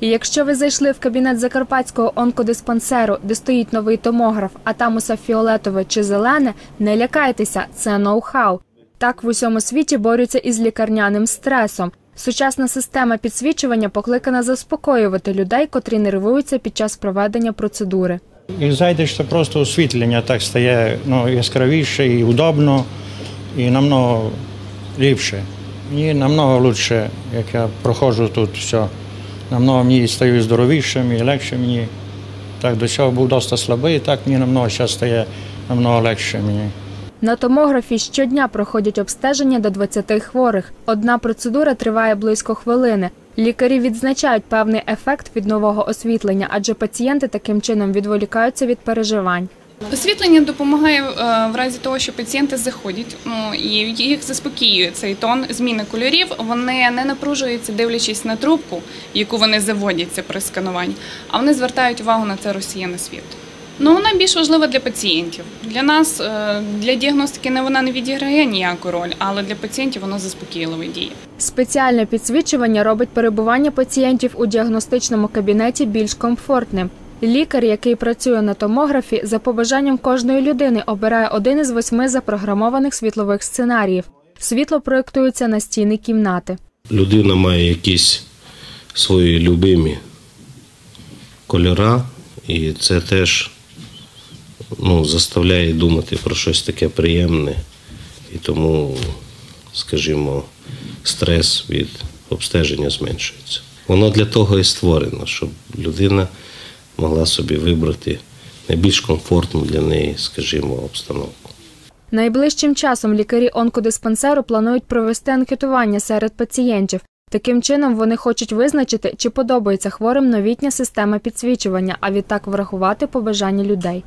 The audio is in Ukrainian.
І якщо ви зайшли в кабінет закарпатського онкодиспансеру, де стоїть новий томограф, а там усе фіолетове чи зелене, не лякайтеся, це ноу-хау. Так в усьому світі борються із лікарняним стресом. Сучасна система підсвічування покликана заспокоювати людей, котрі нервуються під час проведення процедури. І зайдеш, то просто освітлення так стає ну, яскравіше і удобно, і намного ліпше. Мені намного краще, як я проходжу тут все. Намного мені стаю здоровішим і легше мені. Так до цього був досить слабий, так мені намного зараз стає намного легше мені. На томографі щодня проходять обстеження до 20 хворих. Одна процедура триває близько хвилини. Лікарі відзначають певний ефект від нового освітлення, адже пацієнти таким чином відволікаються від переживань. Освітлення допомагає е, в разі того, що пацієнти заходять, ну і їх заспокоює цей тон зміни кольорів. Вони не напружуються, дивлячись на трубку, яку вони заводяться при скануванні, а вони звертають увагу на це розсіяне світло. Ну вона більш важлива для пацієнтів. Для нас е, для діагностики не вона не відіграє ніяку роль, але для пацієнтів вона заспокійливо діє. Спеціальне підсвічування робить перебування пацієнтів у діагностичному кабінеті більш комфортним. Лікар, який працює на томографі, за побажанням кожної людини обирає один із восьми запрограмованих світлових сценаріїв. Світло проєктується на стіни кімнати. людина має якісь свої любимі кольора, і це теж ну, заставляє думати про щось таке приємне. І тому, скажімо, стрес від обстеження зменшується. Воно для того і створено, щоб людина могла собі вибрати найбільш комфортну для неї, скажімо, обстановку. Найближчим часом лікарі онкодиспансеру планують провести анкетування серед пацієнтів. Таким чином вони хочуть визначити, чи подобається хворим новітня система підсвічування, а відтак врахувати побажання людей.